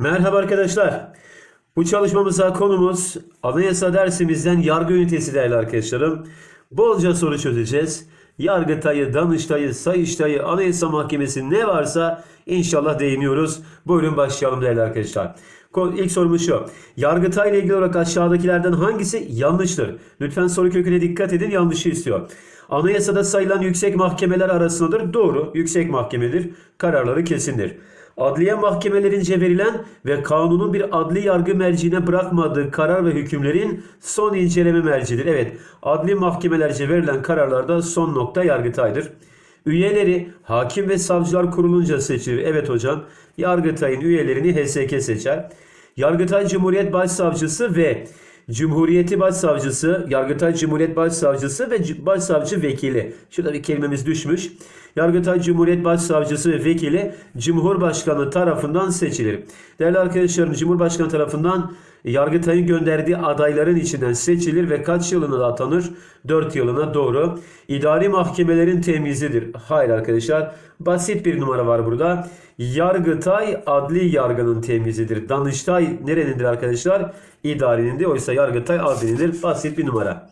Merhaba arkadaşlar. Bu çalışmamıza konumuz anayasa dersimizden yargı ünitesi değerli arkadaşlarım. Bolca soru çözeceğiz. Yargıtay'ı, Danıştay'ı, Sayıştay'ı, Anayasa Mahkemesi ne varsa inşallah değiniyoruz. Buyurun başlayalım değerli arkadaşlar. İlk sorumuz şu. Yargıtay ile ilgili olarak aşağıdakilerden hangisi yanlıştır? Lütfen soru köküne dikkat edin yanlışı istiyor. Anayasada sayılan yüksek mahkemeler arasındadır. Doğru. Yüksek mahkemedir. Kararları kesindir. Adliye mahkemelerince verilen ve kanunun bir adli yargı merciine bırakmadığı karar ve hükümlerin son inceleme mercidir. Evet, adli mahkemelerce verilen kararlarda son nokta Yargıtay'dır. Üyeleri hakim ve savcılar kurulunca seçilir. Evet hocam, Yargıtay'ın üyelerini HSK seçer. Yargıtay Cumhuriyet Başsavcısı ve Cumhuriyeti Başsavcısı, Yargıtay Cumhuriyet Başsavcısı ve Başsavcı Vekili. Şurada bir kelimemiz düşmüş. Yargıtay Cumhuriyet Başsavcısı ve Vekili Cumhurbaşkanı tarafından seçilir. Değerli arkadaşlarım Cumhurbaşkanı tarafından Yargıtay'ın gönderdiği adayların içinden seçilir ve kaç yılına atanır? 4 yılına doğru. İdari mahkemelerin temizidir. Hayır arkadaşlar. Basit bir numara var burada. Yargıtay adli yargının temizidir. Danıştay nerenindir arkadaşlar? İdarinindir. Oysa Yargıtay adlinindir. Basit bir numara.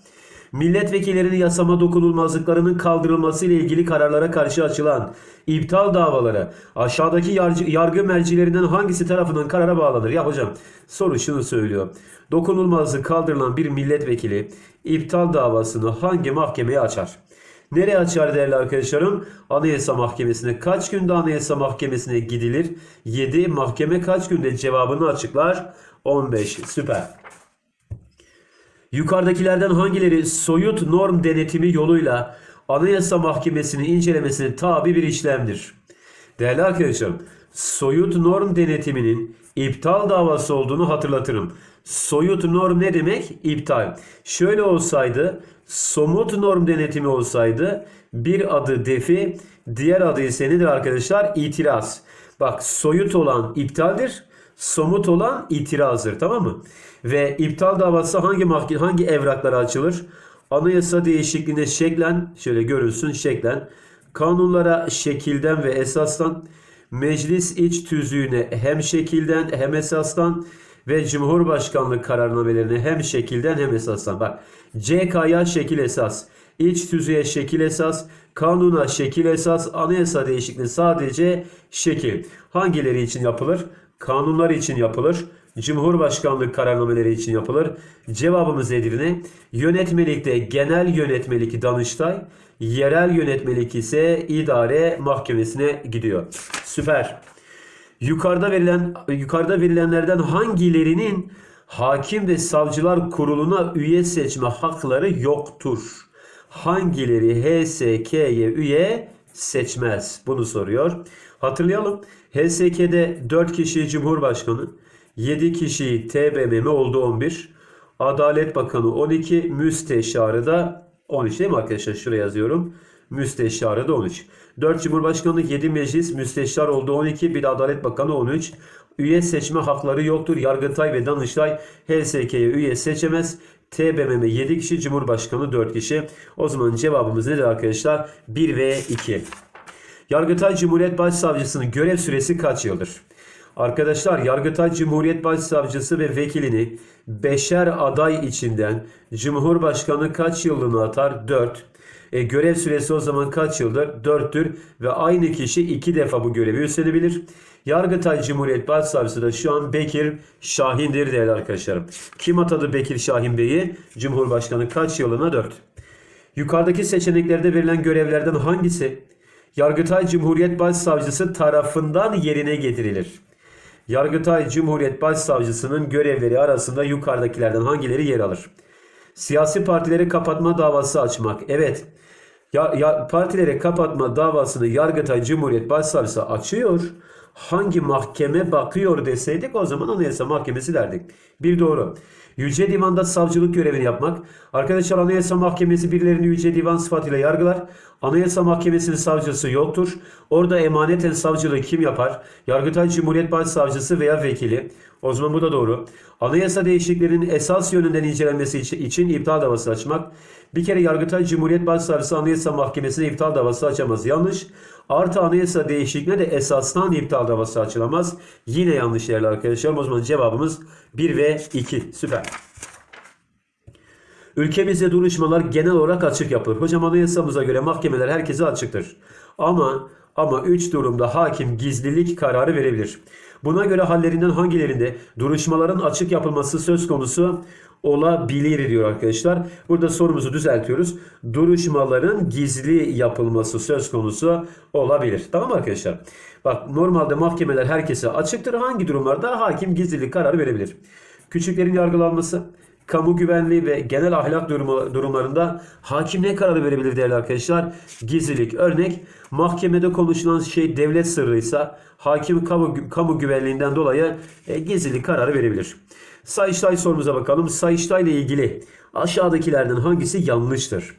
Milletvekillerinin yasama dokunulmazlıklarının kaldırılması ile ilgili kararlara karşı açılan iptal davaları aşağıdaki yargı, yargı mercilerinden hangisi tarafından karara bağlanır? Ya hocam soru şunu söylüyor. Dokunulmazlık kaldırılan bir milletvekili iptal davasını hangi mahkemeye açar? Nereye açar değerli arkadaşlarım? Anayasa Mahkemesi'ne. Kaç günde Anayasa Mahkemesi'ne gidilir? 7. Mahkeme kaç günde cevabını açıklar? 15. Süper. Yukarıdakilerden hangileri soyut norm denetimi yoluyla Anayasa Mahkemesi'nin incelemesine tabi bir işlemdir? Değerli arkadaşlarım, soyut norm denetiminin iptal davası olduğunu hatırlatırım. Soyut norm ne demek? İptal. Şöyle olsaydı, somut norm denetimi olsaydı bir adı defi, diğer adı ise nedir arkadaşlar? İtiraz. Bak soyut olan iptaldir, somut olan itirazdır tamam mı? Ve iptal davası hangi mahkeme hangi evraklara açılır? Anayasa değişikliğine şeklen şöyle görülsün şeklen kanunlara şekilden ve esastan meclis iç tüzüğüne hem şekilden hem esastan ve Cumhurbaşkanlığı kararnamelerine hem şekilden hem esastan. Bak CK'ya şekil esas, iç tüzüğe şekil esas, kanuna şekil esas, anayasa değişikliği sadece şekil. Hangileri için yapılır? Kanunlar için yapılır. Cumhurbaşkanlığı kararnameleri için yapılır. Cevabımız Edirne. Yönetmelikte genel yönetmelik Danıştay, yerel yönetmelik ise idare mahkemesine gidiyor. Süper. Yukarıda verilen yukarıda verilenlerden hangilerinin hakim ve savcılar kuruluna üye seçme hakları yoktur? Hangileri HSK'ye üye seçmez? Bunu soruyor. Hatırlayalım. HSK'de 4 kişi Cumhurbaşkanı, 7 kişi TBMM oldu 11. Adalet Bakanı 12, Müsteşarı da 13 değil mi arkadaşlar? Şuraya yazıyorum. Müsteşarı da 13. 4 Cumhurbaşkanı, 7 meclis, müsteşar oldu 12, bir de Adalet Bakanı 13. Üye seçme hakları yoktur. Yargıtay ve Danıştay HSK'ye üye seçemez. TBMM 7 kişi, Cumhurbaşkanı 4 kişi. O zaman cevabımız nedir arkadaşlar? 1 ve 2. Yargıtay Cumhuriyet Başsavcısının görev süresi kaç yıldır? Arkadaşlar Yargıtay Cumhuriyet Başsavcısı ve vekilini beşer aday içinden Cumhurbaşkanı kaç yıllığına atar? 4. E, görev süresi o zaman kaç yıldır? 4'tür ve aynı kişi iki defa bu görevi üstlenebilir. Yargıtay Cumhuriyet Başsavcısı da şu an Bekir Şahin'dir değerli arkadaşlarım. Kim atadı Bekir Şahin Bey'i? Cumhurbaşkanı kaç yılına? 4. Yukarıdaki seçeneklerde verilen görevlerden hangisi Yargıtay Cumhuriyet Başsavcısı tarafından yerine getirilir? Yargıtay Cumhuriyet Başsavcısının görevleri arasında yukarıdakilerden hangileri yer alır? Siyasi partileri kapatma davası açmak. Evet. Ya, ya, partileri kapatma davasını Yargıtay Cumhuriyet Başsavcısı açıyor. Hangi mahkeme bakıyor deseydik o zaman Anayasa Mahkemesi derdik. Bir doğru. Yüce Divan'da savcılık görevini yapmak. Arkadaşlar Anayasa Mahkemesi birilerini Yüce Divan sıfatıyla yargılar. Anayasa Mahkemesi'nin savcısı yoktur. Orada emaneten savcılığı kim yapar? Yargıtay Cumhuriyet Başsavcısı veya vekili. O zaman bu da doğru. Anayasa değişikliklerinin esas yönünden incelenmesi için, iptal davası açmak. Bir kere Yargıtay Cumhuriyet Başsavcısı Anayasa Mahkemesi'ne iptal davası açamaz. Yanlış. Artı anayasa değişikliğine de esastan iptal davası açılamaz. Yine yanlış değerli arkadaşlar. O zaman cevabımız 1 ve 2. Süper. Ülkemizde duruşmalar genel olarak açık yapılır. Hocam anayasamıza göre mahkemeler herkese açıktır. Ama ama 3 durumda hakim gizlilik kararı verebilir. Buna göre hallerinden hangilerinde duruşmaların açık yapılması söz konusu olabilir diyor arkadaşlar. Burada sorumuzu düzeltiyoruz. Duruşmaların gizli yapılması söz konusu olabilir. Tamam mı arkadaşlar? Bak normalde mahkemeler herkese açıktır. Hangi durumlarda hakim gizlilik kararı verebilir? Küçüklerin yargılanması, kamu güvenliği ve genel ahlak durumu, durumlarında hakim ne kararı verebilir değerli arkadaşlar? Gizlilik. Örnek mahkemede konuşulan şey devlet sırrıysa hakim kamu, kamu güvenliğinden dolayı e, gizlilik kararı verebilir. Sayıştay sorumuza bakalım. Sayıştay ile ilgili aşağıdakilerden hangisi yanlıştır?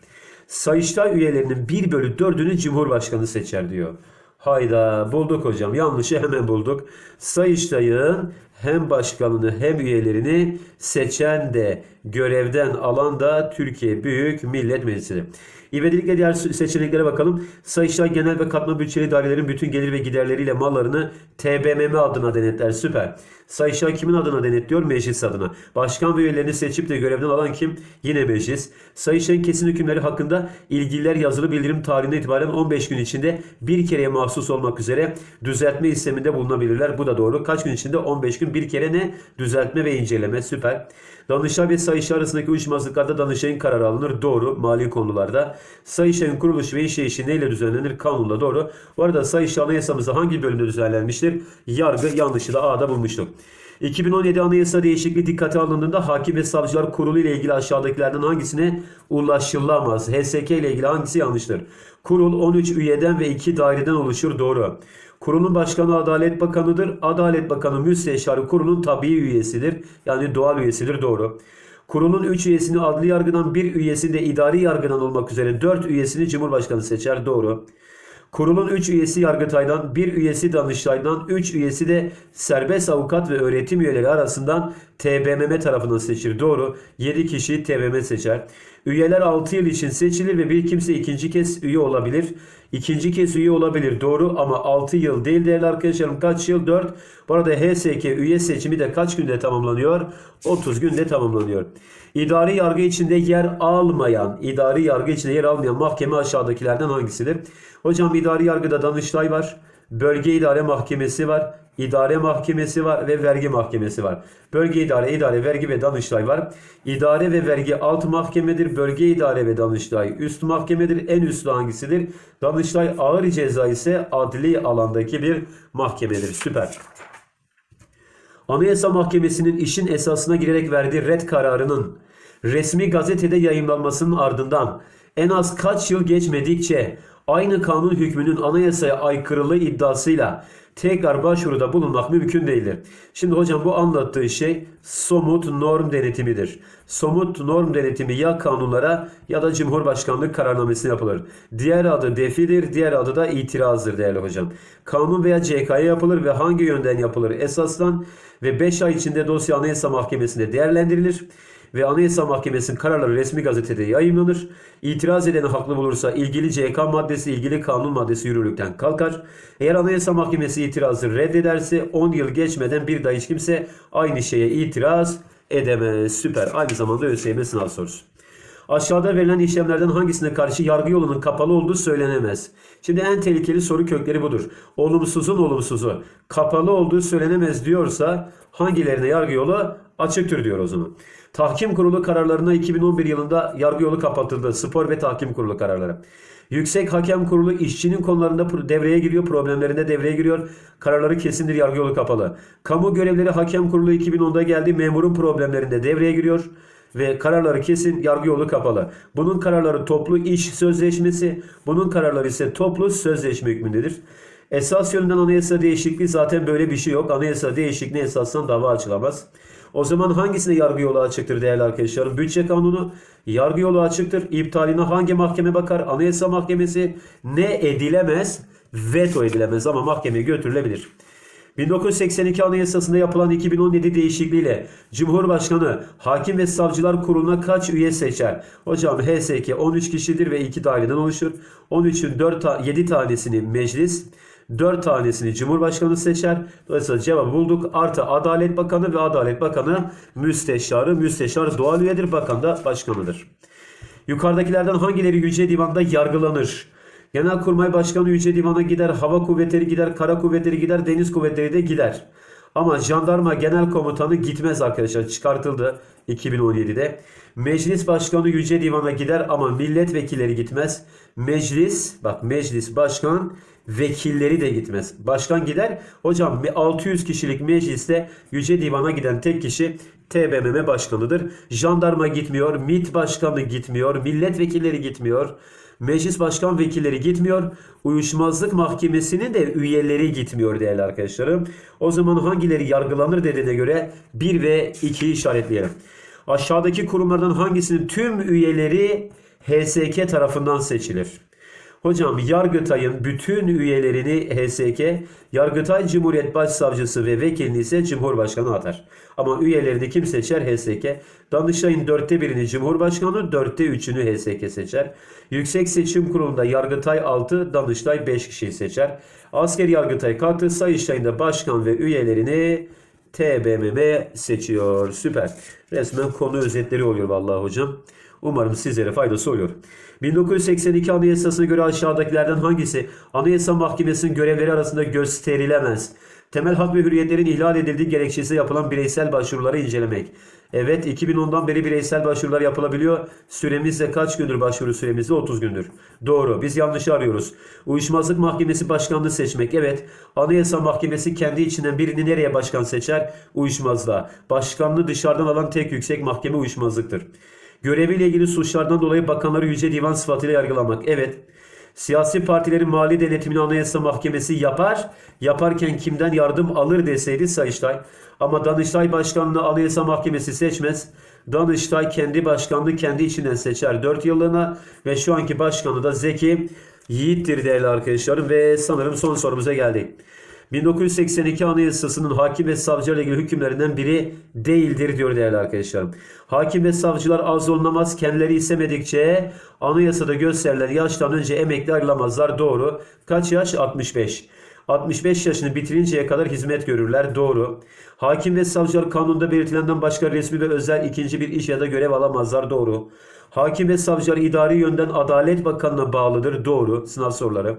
Sayıştay üyelerinin 1 bölü 4'ünü Cumhurbaşkanı seçer diyor. Hayda bulduk hocam. Yanlışı hemen bulduk. Sayıştay'ın hem başkanını hem üyelerini seçen de görevden alan da Türkiye Büyük Millet Meclisi. İvedilikle diğer seçeneklere bakalım. Sayıştay genel ve katma bütçeli dairelerin bütün gelir ve giderleriyle mallarını TBMM adına denetler. Süper. Sayıştay kimin adına denetliyor? Meclis adına. Başkan ve üyelerini seçip de görevden alan kim? Yine meclis. Sayıştay'ın kesin hükümleri hakkında ilgililer yazılı bildirim tarihine itibaren 15 gün içinde bir kereye mahsus olmak üzere düzeltme isteminde bulunabilirler. Bu da doğru. Kaç gün içinde? 15 gün bir kere ne? Düzeltme ve inceleme. Süper. Danıştay ve Sayıştay arasındaki uyuşmazlıklarda Danıştay'ın kararı alınır. Doğru. Mali konularda. Sayıştay'ın kuruluş ve işleyişi neyle düzenlenir? Kanunla. Doğru. Bu arada Sayıştay anayasamızda hangi bölümde düzenlenmiştir? Yargı yanlışı da A'da bulmuştuk. 2017 Anayasa değişikliği dikkate alındığında Hakim ve Savcılar Kurulu ile ilgili aşağıdakilerden hangisine ulaşılamaz? HSK ile ilgili hangisi yanlıştır? Kurul 13 üyeden ve 2 daireden oluşur. Doğru. Kurulun başkanı Adalet Bakanı'dır. Adalet Bakanı müsteşarı kurulun tabii üyesidir. Yani doğal üyesidir. Doğru. Kurulun 3 üyesini adli yargıdan, 1 üyesi de idari yargıdan olmak üzere 4 üyesini Cumhurbaşkanı seçer. Doğru. Kurulun 3 üyesi Yargıtay'dan, 1 üyesi Danıştay'dan, 3 üyesi de serbest avukat ve öğretim üyeleri arasından TBMM tarafından seçilir. Doğru. 7 kişi TBMM seçer. Üyeler 6 yıl için seçilir ve bir kimse ikinci kez üye olabilir. İkinci kez üye olabilir. Doğru ama 6 yıl değil değerli arkadaşlarım. Kaç yıl? 4. Bu arada HSK üye seçimi de kaç günde tamamlanıyor? 30 günde tamamlanıyor. İdari yargı içinde yer almayan, idari yargı içinde yer almayan mahkeme aşağıdakilerden hangisidir? Hocam idari yargıda Danıştay var. Bölge İdare Mahkemesi var. İdare Mahkemesi var ve Vergi Mahkemesi var. Bölge İdare, İdare, Vergi ve Danıştay var. İdare ve Vergi alt mahkemedir. Bölge İdare ve Danıştay üst mahkemedir. En üstü hangisidir? Danıştay ağır ceza ise adli alandaki bir mahkemedir. Süper. Anayasa Mahkemesi'nin işin esasına girerek verdiği red kararının resmi gazetede yayınlanmasının ardından en az kaç yıl geçmedikçe aynı kanun hükmünün anayasaya aykırılığı iddiasıyla tekrar başvuruda bulunmak mümkün değildir. Şimdi hocam bu anlattığı şey somut norm denetimidir. Somut norm denetimi ya kanunlara ya da Cumhurbaşkanlığı kararnamesine yapılır. Diğer adı defidir, diğer adı da itirazdır değerli hocam. Kanun veya CK'ya yapılır ve hangi yönden yapılır esaslan ve 5 ay içinde dosya Anayasa Mahkemesi'nde değerlendirilir ve Anayasa Mahkemesi'nin kararları resmi gazetede yayınlanır. İtiraz edeni haklı bulursa ilgili CK maddesi, ilgili kanun maddesi yürürlükten kalkar. Eğer Anayasa Mahkemesi itirazı reddederse 10 yıl geçmeden bir daha hiç kimse aynı şeye itiraz edemez. Süper. Aynı zamanda ÖSYM sınav sorusu. Aşağıda verilen işlemlerden hangisine karşı yargı yolunun kapalı olduğu söylenemez. Şimdi en tehlikeli soru kökleri budur. Olumsuzun olumsuzu kapalı olduğu söylenemez diyorsa hangilerine yargı yolu açıktır diyor o zaman. Tahkim Kurulu kararlarına 2011 yılında yargı yolu kapatıldı. Spor ve Tahkim Kurulu kararları. Yüksek Hakem Kurulu işçinin konularında devreye giriyor, problemlerinde devreye giriyor. Kararları kesindir, yargı yolu kapalı. Kamu Görevleri Hakem Kurulu 2010'da geldi, memurun problemlerinde devreye giriyor ve kararları kesin, yargı yolu kapalı. Bunun kararları toplu iş sözleşmesi, bunun kararları ise toplu sözleşme hükmündedir. Esas yönünden anayasa değişikliği zaten böyle bir şey yok. Anayasa değişikliğine esasdan dava açılamaz. O zaman hangisine yargı yolu açıktır değerli arkadaşlarım? Bütçe kanunu yargı yolu açıktır. İptaline hangi mahkeme bakar? Anayasa Mahkemesi ne edilemez? Veto edilemez ama mahkemeye götürülebilir. 1982 Anayasası'nda yapılan 2017 değişikliğiyle Cumhurbaşkanı Hakim ve Savcılar Kurulu'na kaç üye seçer? Hocam HSK 13 kişidir ve 2 daireden oluşur. 13'ün 4 ta 7 tanesini meclis, 4 tanesini Cumhurbaşkanı seçer. Dolayısıyla cevabı bulduk. Artı Adalet Bakanı ve Adalet Bakanı müsteşarı. Müsteşar doğal üyedir. Bakan da başkanıdır. Yukarıdakilerden hangileri Yüce Divan'da yargılanır? Genelkurmay Başkanı Yüce Divan'a gider, Hava Kuvvetleri gider, Kara Kuvvetleri gider, Deniz Kuvvetleri de gider. Ama Jandarma Genel Komutanı gitmez arkadaşlar. Çıkartıldı 2017'de. Meclis Başkanı Yüce Divan'a gider ama milletvekilleri gitmez. Meclis, bak meclis başkan vekilleri de gitmez. Başkan gider. Hocam 600 kişilik mecliste Yüce Divan'a giden tek kişi TBMM başkanıdır. Jandarma gitmiyor, MİT başkanı gitmiyor, milletvekilleri gitmiyor. Meclis başkan vekilleri gitmiyor. Uyuşmazlık mahkemesinin de üyeleri gitmiyor değerli arkadaşlarım. O zaman hangileri yargılanır dediğine göre 1 ve 2'yi işaretleyelim. Aşağıdaki kurumlardan hangisinin tüm üyeleri HSK tarafından seçilir? Hocam Yargıtay'ın bütün üyelerini HSK, Yargıtay Cumhuriyet Başsavcısı ve vekilini ise Cumhurbaşkanı atar. Ama üyelerini kim seçer? HSK. Danıştay'ın dörtte birini Cumhurbaşkanı, dörtte üçünü HSK seçer. Yüksek Seçim Kurulu'nda Yargıtay 6, Danıştay 5 kişiyi seçer. Asker Yargıtay kalktı, Sayıştay'ında başkan ve üyelerini TBMM seçiyor. Süper. Resmen konu özetleri oluyor vallahi hocam. Umarım sizlere faydası oluyor. 1982 Anayasası'na göre aşağıdakilerden hangisi Anayasa Mahkemesi'nin görevleri arasında gösterilemez? Temel hak ve hürriyetlerin ihlal edildiği gerekçesi yapılan bireysel başvuruları incelemek. Evet 2010'dan beri bireysel başvurular yapılabiliyor. Süremiz de kaç gündür başvuru süremiz de 30 gündür. Doğru biz yanlışı arıyoruz. Uyuşmazlık Mahkemesi başkanını seçmek. Evet Anayasa Mahkemesi kendi içinden birini nereye başkan seçer? Uyuşmazlığa. Başkanlığı dışarıdan alan tek yüksek mahkeme uyuşmazlıktır. Göreviyle ilgili suçlardan dolayı bakanları Yüce Divan sıfatıyla yargılamak. Evet. Siyasi partilerin mali denetimini Anayasa Mahkemesi yapar. Yaparken kimden yardım alır deseydi Sayıştay. Ama Danıştay Başkanlığı Anayasa Mahkemesi seçmez. Danıştay kendi başkanlığı kendi içinden seçer 4 yıllığına ve şu anki başkanı da Zeki Yiğit'tir değerli arkadaşlarım ve sanırım son sorumuza geldik. 1982 Anayasası'nın hakim ve savcılarla ilgili hükümlerinden biri değildir diyor değerli arkadaşlarım. Hakim ve savcılar az olunamaz kendileri istemedikçe anayasada gösterilen yaştan önce emekli ayrılamazlar. Doğru. Kaç yaş? 65. 65 yaşını bitirinceye kadar hizmet görürler. Doğru. Hakim ve savcılar kanunda belirtilenden başka resmi ve özel ikinci bir iş ya da görev alamazlar. Doğru. Hakim ve savcılar idari yönden Adalet Bakanlığı'na bağlıdır. Doğru. Sınav soruları.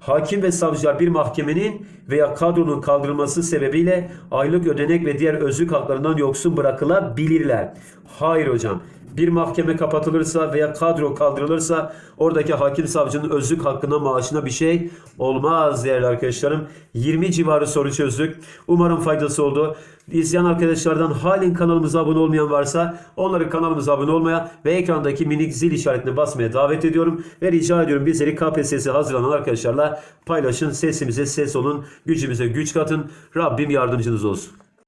Hakim ve savcılar bir mahkemenin veya kadronun kaldırılması sebebiyle aylık ödenek ve diğer özlük haklarından yoksun bırakılabilirler. Hayır hocam. Bir mahkeme kapatılırsa veya kadro kaldırılırsa oradaki hakim savcının özlük hakkına maaşına bir şey olmaz değerli arkadaşlarım. 20 civarı soru çözdük. Umarım faydası oldu. İzleyen arkadaşlardan halen kanalımıza abone olmayan varsa onları kanalımıza abone olmaya ve ekrandaki minik zil işaretine basmaya davet ediyorum. Ve rica ediyorum bizleri KPSS hazırlanan arkadaşlarla paylaşın. Sesimize ses olun. Gücümüze güç katın. Rabbim yardımcınız olsun.